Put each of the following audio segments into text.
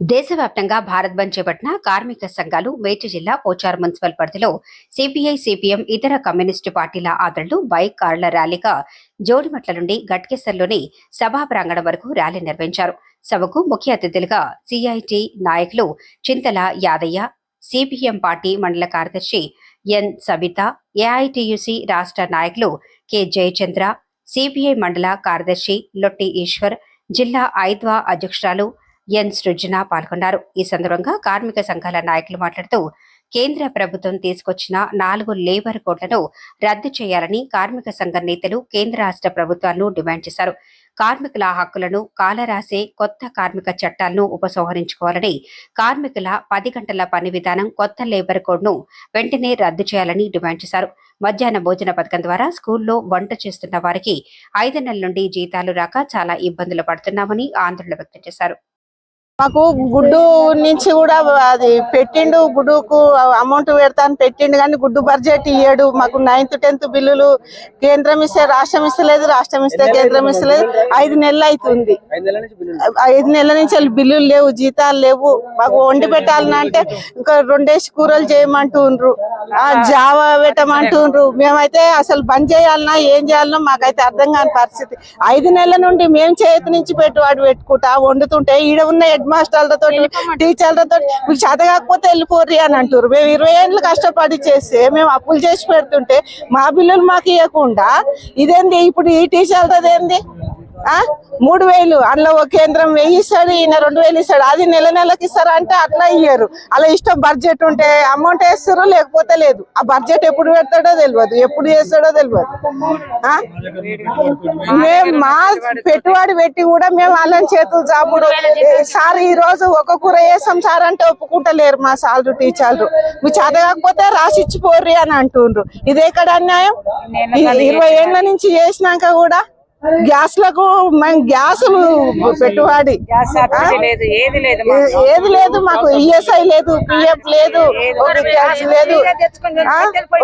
దేశవ్యాప్తంగా భారత్ బంద్ చేపట్టిన కార్మిక సంఘాలు మేడ్చల్ జిల్లా పోచార్ మున్సిపల్ పరిధిలో సిపిఐ సిపిఎం ఇతర కమ్యూనిస్టు పార్టీల ఆదరణలు బైక్ కార్ల ర్యాలీగా జోడిమట్ల నుండి గట్కేసర్లోని సభా ప్రాంగణం వరకు ర్యాలీ నిర్వహించారు. సభకు ముఖ్య అతిథులుగా సిఐటి నాయకులు చింతల యాదయ్య సిపిఎం పార్టీ మండల కార్యదర్శి ఎన్ సబిత ఏఐటియుసి రాష్ట్ర నాయకులు కె జయచంద్ర సిపిఐ మండల కార్యదర్శి లొట్టి ఈశ్వర్ జిల్లా ఐద్వా అధ్యక్షురాలు ఎన్. సృజన పాల్గొన్నారు. ఈ సందర్భంగా కార్మిక సంఘాల నాయకులు మాట్లాడుతూ కేంద్ర ప్రభుత్వం తీసుకొచ్చిన నాలుగు లేబర్ కోడ్లను రద్దు చేయాలని కార్మిక సంఘ నేతలు కేంద్ర రాష్ట్ర ప్రభుత్వాలను డిమాండ్ చేశారు. కార్మికుల హక్కులను కాలరాసే కొత్త కార్మిక చట్టాలను ఉపసంహరించుకోవాలని కార్మికుల పది గంటల పని విధానం కొత్త లేబర్ కోడ్ను వెంటనే రద్దు చేయాలని డిమాండ్ చేశారు. మధ్యాహ్న భోజన పథకం ద్వారా స్కూల్లో వంట చేస్తున్న వారికి ఐదు నెలల నుండి జీతాలు రాక చాలా ఇబ్బందులు పడుతున్నామని ఆందోళన వ్యక్తం చేశారు. మాకు గుడ్డు నుంచి కూడా అది పెట్టిండు గుడ్డుకు అమౌంట్ పెడతాను పెట్టిండు కానీ గుడ్డు బడ్జెట్ ఇయ్యడు. మాకు నైన్త్ టెన్త్ బిల్లులు కేంద్రం ఇస్తే రాష్ట్రం ఇస్తలేదు రాష్ట్రం ఇస్తే కేంద్రం ఇస్తలేదు. ఐదు నెలలు అవుతుంది ఐదు నెలల నుంచి బిల్లులు లేవు. జీతాలు లేవు. మాకు వండి పెట్టాలని అంటే ఇంకా రెండేసి కూరలు చేయమంటుండ్రు. ఆ జావా పెట్టమంటుండ్రు. మేమైతే అసలు బంద్ చేయాలన్నా ఏం చేయాలన్నా మాకైతే అర్థం కాని పరిస్థితి. ఐదు నెలల నుండి మేము చేతి నుంచి పెట్టుబడి పెట్టుకుంటా వండుతుంటే ఈడ ఉన్న హెడ్ మాస్టర్లతో టీచర్లతో మీకు చేత కాకపోతే వెళ్ళిపోర్రి అని అంటారు మేము ఇరవై ఏళ్ళు కష్టపడి చేస్తే మేము అప్పులు చేసి పెడుతుంటే మా బిల్లులు మాకు ఇవ్వకుండా ఇదేంది? ఇప్పుడు ఈ టీచర్లది ఏంది? మూడు వేలు. అందులో ఒక కేంద్రం వెయ్యి ఇస్తాడు ఈయన రెండు వేలు ఇస్తాడు. అది నెల నెలకి ఇస్తారా అంటే అట్లా ఇయ్యరు. అలా ఇష్టం బడ్జెట్ ఉంటే అమౌంట్ వేస్తారు లేకపోతే లేదు. ఆ బడ్జెట్ ఎప్పుడు పెడతాడో తెలియదు ఎప్పుడు చేస్తాడో తెలియదు? మేము మా పెట్టుబడి పెట్టి కూడా మేము వాళ్ళని చేతులు చాపుడు. సార్ ఈ రోజు ఒక కూర వేసాం సార్ అంటే ఒప్పుకుంటలేరు మా సార్లు టీచర్లు. మీ చేత కాకపోతే రాసి ఇచ్చిపోర్రి అని అంటుండ్రు. ఇది ఎక్కడ అన్యాయం? ఇరవై ఏళ్ళ నుంచి చేసినాక కూడా గ్యాస్లకు మేము గ్యాసులు పెట్టుబడి? లేదు ఏది లేదు లేదు మాకు ఈఎస్ఐ లేదు పిఎఫ్ లేదు ఒక గ్యాస్ లేదు. ఆ?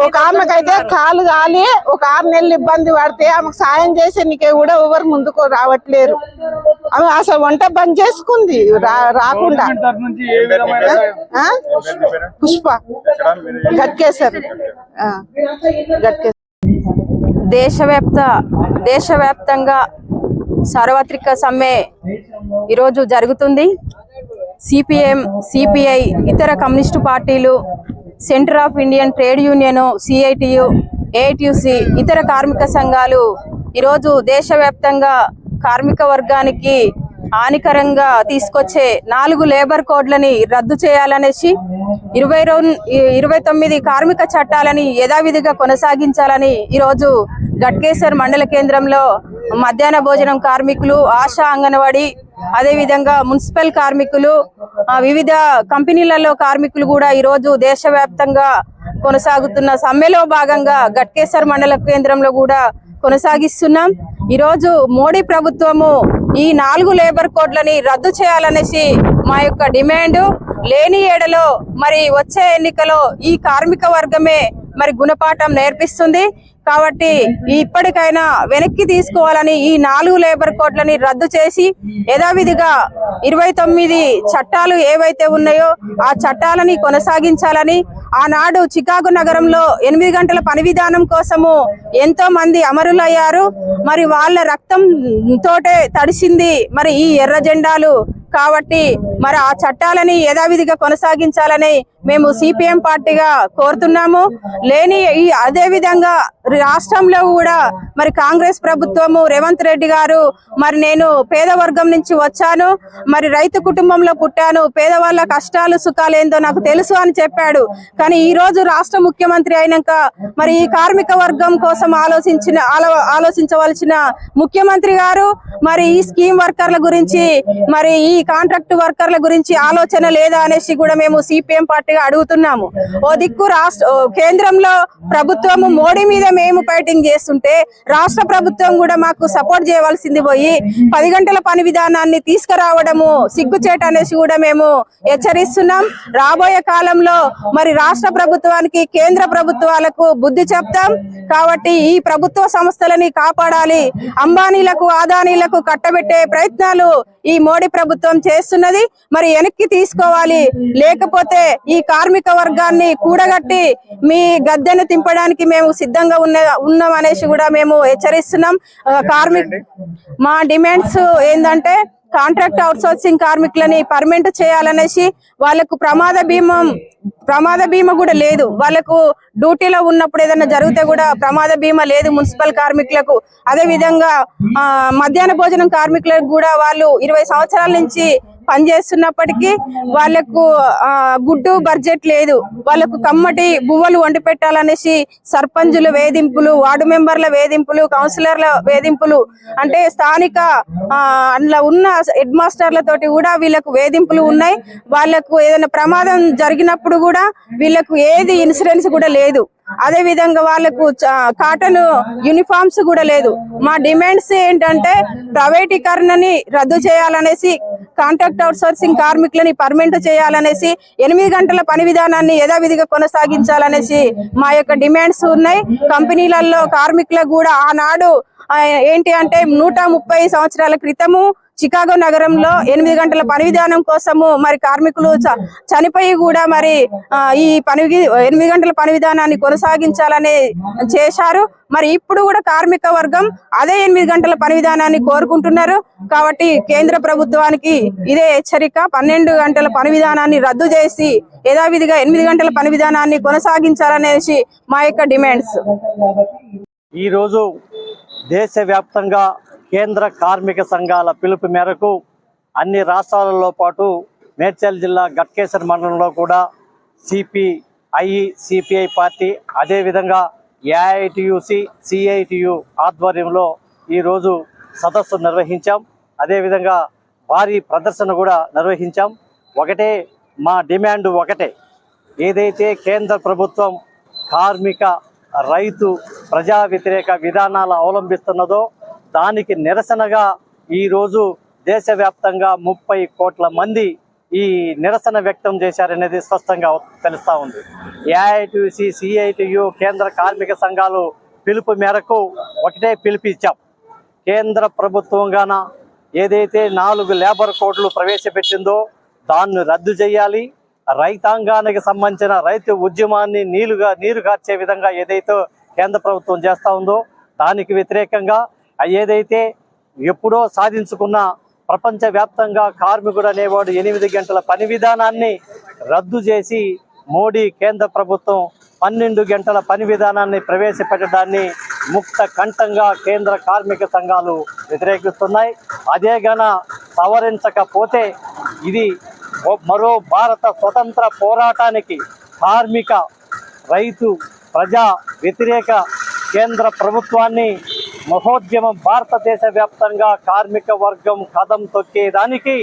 ఒక ఆమెకైతే కాలు కాలి ఒక ఆరు నెలలు ఇబ్బంది పడితే ఆమెకు సాయం చేసే నీకే కూడా ఎవరు ముందుకు రావట్లేరు. ఆమె అసలు వంట బంద్ చేసుకుంది రా- రాకుండా? పుష్ప. గట్కేసర్ ఆ, గట్కేసర్ దేశవ్యాప్త దేశవ్యాప్తంగా సార్వత్రిక సమ్మె ఈరోజు జరుగుతుంది. సిపిఎం సిపిఐ ఇతర కమ్యూనిస్టు పార్టీలు centre of Indian trade union CITU AITUC ఇతర కార్మిక సంఘాలు ఈరోజు దేశవ్యాప్తంగా కార్మిక వర్గానికి హానికరంగా తీసుకొచ్చే నాలుగు లేబర్ కోడ్లని రద్దు చేయాలనేసి ఇరవై ఇరవై తొమ్మిది కార్మిక చట్టాలని యథావిధిగా కొనసాగించాలని ఈరోజు గట్కేసర్ మండల కేంద్రంలో మధ్యాహ్న భోజనం కార్మికులు ఆశా అంగన్వాడీ అదేవిధంగా మున్సిపల్ కార్మికులు వివిధ కంపెనీలలో కార్మికులు కూడా ఈరోజు దేశవ్యాప్తంగా కొనసాగుతున్న సమ్మెలో భాగంగా గట్కేసర్ మండల కేంద్రంలో కూడా కొనసాగిస్తున్నాం. ఈరోజు మోడీ ప్రభుత్వము ఈ నాలుగు లేబర్ కోడ్లని రద్దు చేయాలనేసి మా యొక్క డిమాండ్. లేని ఏడలో మరి వచ్చే ఎన్నికలో ఈ కార్మిక వర్గమే మరి గుణపాఠం నేర్పిస్తుంది. కాబట్టి ఇప్పటికైనా వెనక్కి తీసుకోవాలని ఈ నాలుగు లేబర్ కోడ్లని రద్దు చేసి యథావిధిగా ఇరవై తొమ్మిది చట్టాలు ఏవైతే ఉన్నాయో ఆ చట్టాలని కొనసాగించాలని ఆనాడు చికాగో నగరంలో ఎనిమిది గంటల పని విధానం కోసము ఎంతో మంది అమరులయ్యారు. మరి వాళ్ళ రక్తం తోటే తడిసింది మరి ఈ ఎర్ర జెండాలు. కాబట్టి మరి ఆ చట్టాలని యథావిధిగా కొనసాగించాలని మేము సిపిఎం పార్టీగా కోరుతున్నాము. లేని ఈ అదే విధంగా రాష్ట్రంలో కూడా మరి కాంగ్రెస్ ప్రభుత్వము రేవంత్ రెడ్డి గారు మరి నేను పేద వర్గం నుంచి వచ్చాను. మరి రైతు కుటుంబంలో పుట్టాను. పేదవాళ్ళ కష్టాలు సుఖాలు ఏందో నాకు తెలుసు అని చెప్పాడు. కానీ ఈ రోజు రాష్ట్ర ముఖ్యమంత్రి అయినాక మరి ఈ కార్మిక వర్గం కోసం ఆలోచించిన ఆలో- ఆలోచించవలసిన ముఖ్యమంత్రి గారు మరి ఈ స్కీమ్ వర్కర్ల గురించి మరి ఈ కాంట్రాక్ట్ వర్కర్ల గురించి ఆలోచన లేదా అనేసి కూడా మేము సిపిఎం పార్టీగా అడుగుతున్నాము. ఓ దిక్కు రాష్ట్ర కేంద్రంలో ప్రభుత్వము మోడీ మీద మేము ఫైటింగ్ చేస్తుంటే రాష్ట్ర ప్రభుత్వం కూడా మాకు సపోర్ట్ చేయవలసింది పోయి పది గంటల పని విధానాన్ని తీసుకురావడము సిగ్గుచేట అనేసి కూడా మేము హెచ్చరిస్తున్నాం. రాబోయే కాలంలో మరి రాష్ట్ర ప్రభుత్వానికి కేంద్ర ప్రభుత్వాలకు బుద్ధి చెప్తాం. కాబట్టి ఈ ప్రభుత్వ సంస్థలని కాపాడాలి. అంబానీలకు ఆదానీలకు కట్టబెట్టే ప్రయత్నాలు ఈ మోడీ ప్రభుత్వం చేస్తున్నది. మరి వెనక్కి తీసుకోవాలి. లేకపోతే ఈ కార్మిక వర్గాన్ని కూడగట్టి మీ గద్దెను తింపడానికి మేము సిద్ధంగా ఉన్న ఉన్నాం అనేసి కూడా మేము హెచ్చరిస్తున్నాం. కార్మిక మా డిమాండ్స్ ఏంటంటే కాంట్రాక్ట్ అవుట్సోర్సింగ్ కార్మికులని పర్మనెంట్ చేయాలనేసి వాళ్ళకు ప్రమాద బీమా ప్రమాద బీమా కూడా లేదు. వాళ్ళకు డ్యూటీలో ఉన్నప్పుడు ఏదైనా జరిగితే కూడా ప్రమాద బీమా లేదు మున్సిపల్ కార్మికులకు. అదే విధంగా ఆ, మధ్యాహ్న భోజనం కార్మికులకు కూడా వాళ్ళు ఇరవై సంవత్సరాల నుంచి పనిచేస్తున్నప్పటికీ వాళ్ళకు గుడ్డు బడ్జెట్ లేదు. వాళ్ళకు కమ్మటి బువ్వలు వండి పెట్టాలనేసి సర్పంచుల వేధింపులు వార్డు మెంబర్ల వేధింపులు కౌన్సిలర్ల వేధింపులు అంటే స్థానిక అందులో ఉన్న హెడ్ మాస్టర్లతోటి కూడా వీళ్ళకు వేధింపులు ఉన్నాయి. వాళ్ళకు ఏదైనా ప్రమాదం జరిగినప్పుడు కూడా వీళ్ళకు ఏది ఇన్సూరెన్స్ కూడా లేదు. అదే విధంగా వాళ్ళకు చ- కాటన్ యూనిఫామ్స్ కూడా లేదు. మా డిమాండ్స్ ఏంటంటే ప్రైవేటీకరణని రద్దు చేయాలనేసి కాంట్రాక్ట్ అవుట్సోర్సింగ్ కార్మికులని పర్మనెంట్ చేయాలనేసి ఎనిమిది గంటల పని విధానాన్ని యథావిధిగా కొనసాగించాలనేసి మా యొక్క డిమాండ్స్ ఉన్నాయి. కంపెనీలలో కార్మికులకు కూడా ఆనాడు ఏంటి అంటే నూట ముప్పై సంవత్సరాల క్రితము చికాగో నగరంలో ఎనిమిది గంటల పని విధానం కోసము మరి కార్మికులు చ- చనిపోయి కూడా మరి ఈ పని ఎనిమిది గంటల పని విధానాన్ని కొనసాగించాలని చేశారు. మరి ఇప్పుడు కూడా కార్మిక వర్గం అదే ఎనిమిది గంటల పని విధానాన్ని కోరుకుంటున్నారు. కాబట్టి కేంద్ర ప్రభుత్వానికి ఇదే హెచ్చరిక. పన్నెండు గంటల పని విధానాన్ని రద్దు చేసి యథావిధిగా ఎనిమిది గంటల పని విధానాన్ని కొనసాగించాలనేసి మా యొక్క డిమాండ్స్. ఈరోజు దేశవ్యాప్తంగా కేంద్ర కార్మిక సంఘాల పిలుపు మేరకు అన్ని రాష్ట్రాలలో పాటు మేడ్చల్ జిల్లా గట్కేశ్వర మండలంలో కూడా సిపిఐ సిపిఐ పార్టీ అదేవిధంగా ఏఐటియుసి సిఐటియు ఆధ్వర్యంలో ఈరోజు సదస్సు నిర్వహించాం. అదేవిధంగా భారీ ప్రదర్శన కూడా నిర్వహించాం. ఒకటే మా డిమాండ్ ఒకటే. ఏదైతే కేంద్ర ప్రభుత్వం కార్మిక రైతు ప్రజా వ్యతిరేక విధానాలు అవలంబిస్తున్నదో దానికి నిరసనగా ఈరోజు దేశవ్యాప్తంగా ముప్పై కోట్ల మంది ఈ నిరసన వ్యక్తం చేశారనేది స్పష్టంగా తెలుస్తా ఉంది. ఏఐటిసి సిఐటియు కేంద్ర కార్మిక సంఘాలు పిలుపు మేరకు ఒకటే పిలిపిచ్చాం. కేంద్ర ప్రభుత్వంగాన ఏదైతే నాలుగు లేబర్ కోడ్లు ప్రవేశపెట్టిందో దాన్ని రద్దు చేయాలి. రైతాంగానికి సంబంధించిన రైతు ఉద్యమాన్ని నీలుగా నీరు కార్చే విధంగా ఏదైతే కేంద్ర ప్రభుత్వం చేస్తూ ఉందో దానికి వ్యతిరేకంగా ఏదైతే ఎప్పుడో సాధించుకున్న ప్రపంచ వ్యాప్తంగా కార్మికుడు అనేవాడు ఎనిమిది గంటల పని విధానాన్ని రద్దు చేసి మోడీ కేంద్ర ప్రభుత్వం పన్నెండు గంటల పని విధానాన్ని ప్రవేశపెట్టడాన్ని ముక్త కంఠంగా కేంద్ర కార్మిక సంఘాలు వ్యతిరేకిస్తున్నాయి. అదే గన సవరించకపోతే ఇది మరో భారత స్వతంత్ర పోరాటానికి కార్మిక రైతు ప్రజా వ్యతిరేక కేంద్ర ప్రభుత్వాన్ని మహోద్యమం భారతదేశ వ్యాప్తంగా కార్మిక వర్గం కథం తొక్కేదానికి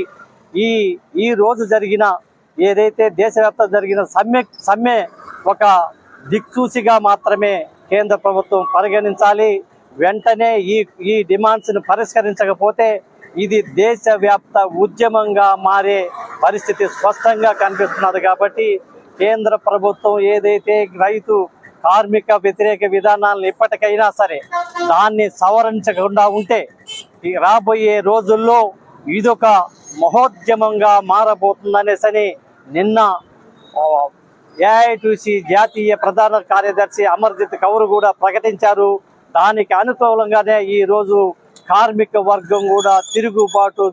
ఈ ఈ రోజు జరిగిన ఏదైతే దేశవ్యాప్తంగా జరిగిన సమ్మె సమ్మె ఒక దిక్సూచిగా మాత్రమే కేంద్ర ప్రభుత్వం పరిగణించాలి. వెంటనే ఈ ఈ డిమాండ్స్ను పరిష్కరించకపోతే ఇది దేశవ్యాప్త ఉద్యమంగా మారే పరిస్థితి స్పష్టంగా కనిపిస్తున్నది కాబట్టి కేంద్ర ప్రభుత్వం ఏదైతే రైతు కార్మిక వ్యతిరేక విధానాలను ఇప్పటికైనా సరే దాన్ని సవరించకుండా ఉంటే ఈ రాబోయే రోజుల్లో ఇదొక మహోద్యమంగా మారబోతుందనేసని నిన్న ఏఐటిసి జాతీయ ప్రధాన కార్యదర్శి అమర్జిత్ కౌర్ కూడా ప్రకటించారు. దానికి అనుకూలంగానే ఈ రోజు కార్మిక వర్గం కూడా తిరుగుబాటు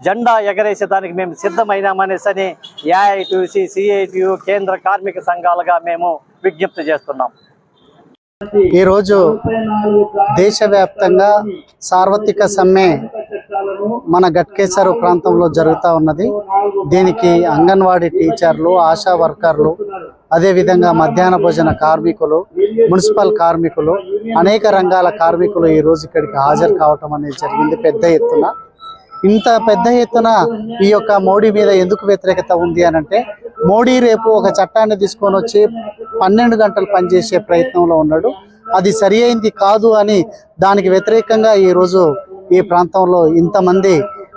జెండా ఎగరేసేదానికి మేము సిద్ధమైనామనేసని ఏఐటిసి సిఐటియు కేంద్ర కార్మిక సంఘాలుగా మేము విజ్ఞప్తి చేస్తున్నాం. ఈరోజు దేశవ్యాప్తంగా సార్వత్రిక సమ్మె మన గట్కేసరు ప్రాంతంలో జరుగుతూ ఉన్నది. దీనికి అంగన్వాడీ టీచర్లు ఆశా వర్కర్లు అదేవిధంగా మధ్యాహ్న భోజన కార్మికులు మున్సిపల్ కార్మికులు అనేక రంగాల కార్మికులు ఈ రోజు ఇక్కడికి హాజరు కావటం అనేది జరిగింది పెద్ద ఎత్తున. ఇంత పెద్ద ఎత్తున ఈ యొక్క మోడీ మీద ఎందుకు వ్యతిరేకత ఉంది అని అంటే మోడీ రేపు ఒక చట్టాన్ని తీసుకొని వచ్చి పన్నెండు గంటలు పనిచేసే ప్రయత్నంలో ఉన్నాడు. అది సరి అయింది కాదు అని దానికి వ్యతిరేకంగా ఈ రోజు ఈ ప్రాంతంలో ఇంతమంది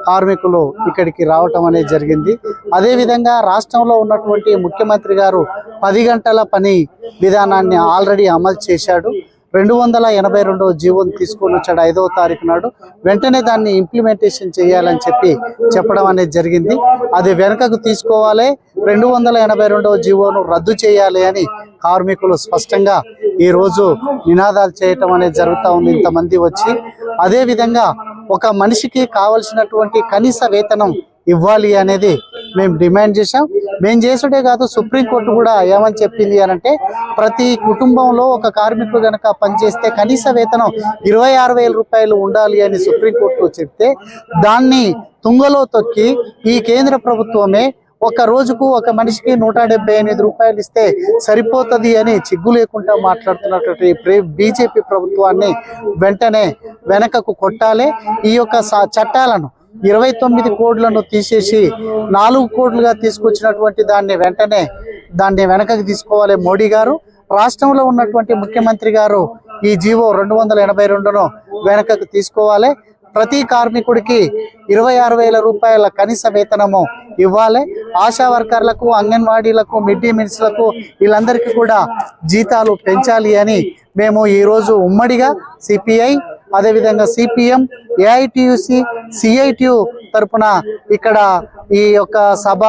కార్మికులు ఇక్కడికి రావటం అనేది జరిగింది. అదేవిధంగా రాష్ట్రంలో ఉన్నటువంటి ముఖ్యమంత్రి గారు పది గంటల పని విధానాన్ని ఆల్రెడీ అమలు చేశాడు. రెండు వందల ఎనభై రెండవ జీవోని తీసుకొని వచ్చాడు ఐదవ తారీఖు నాడు. వెంటనే దాన్ని ఇంప్లిమెంటేషన్ చేయాలని చెప్పి చెప్పడం అనేది జరిగింది. అది వెనుకకు తీసుకోవాలి. రెండు వందల ఎనభై రెండవ జీవోను రద్దు చేయాలి అని కార్మికులు స్పష్టంగా ఈ రోజు నినాదాలు చేయటం అనేది జరుగుతూ ఉంది. ఇంతమంది వచ్చి అదే విధంగా ఒక మనిషికి కావలసినటువంటి కనీస వేతనం ఇవ్వాలి అనేది మేము డిమాండ్ చేశాం. మేము చేసుడే కాదు సుప్రీంకోర్టు కూడా ఏమని చెప్పింది అని అంటే ప్రతి కుటుంబంలో ఒక కార్మికుడు కనుక పనిచేస్తే కనీస వేతనం ఇరవై ఆరు వేల రూపాయలు ఉండాలి అని సుప్రీంకోర్టు చెప్తే దాన్ని తుంగలో తొక్కి ఈ కేంద్ర ప్రభుత్వమే ఒక రోజుకు ఒక మనిషికి నూట డెబ్బై ఎనిమిది రూపాయలు ఇస్తే సరిపోతుంది అని చిగ్గు లేకుండా మాట్లాడుతున్నటువంటి బీజేపీ ప్రభుత్వాన్ని వెంటనే వెనకకు కొట్టాలి. ఈ యొక్క చట్టాలను ఇరవై తొమ్మిది కోడ్లను తీసేసి నాలుగు కోడ్లుగా తీసుకొచ్చినటువంటి దాన్ని వెంటనే దాన్ని వెనకకు తీసుకోవాలి మోడీ గారు. రాష్ట్రంలో ఉన్నటువంటి ముఖ్యమంత్రి గారు ఈ జీవో రెండు వందల ఎనభై రెండును వెనకకు తీసుకోవాలి. ప్రతి కార్మికుడికి ఇరవై ఆరు వేల రూపాయల కనీస వేతనము ఇవ్వాలి. ఆశా వర్కర్లకు అంగన్వాడీలకు మిడ్ డే మీల్స్లకు వీళ్ళందరికీ కూడా జీతాలు పెంచాలి అని మేము ఈరోజు ఉమ్మడిగా సిపిఐ అదేవిధంగా సిపిఎం ఏఐటియుసి సిఐటియు తరఫున ఇక్కడ ఈ యొక్క సభ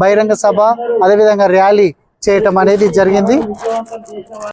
బహిరంగ సభ అదేవిధంగా ర్యాలీ చేయటం అనేది జరిగింది.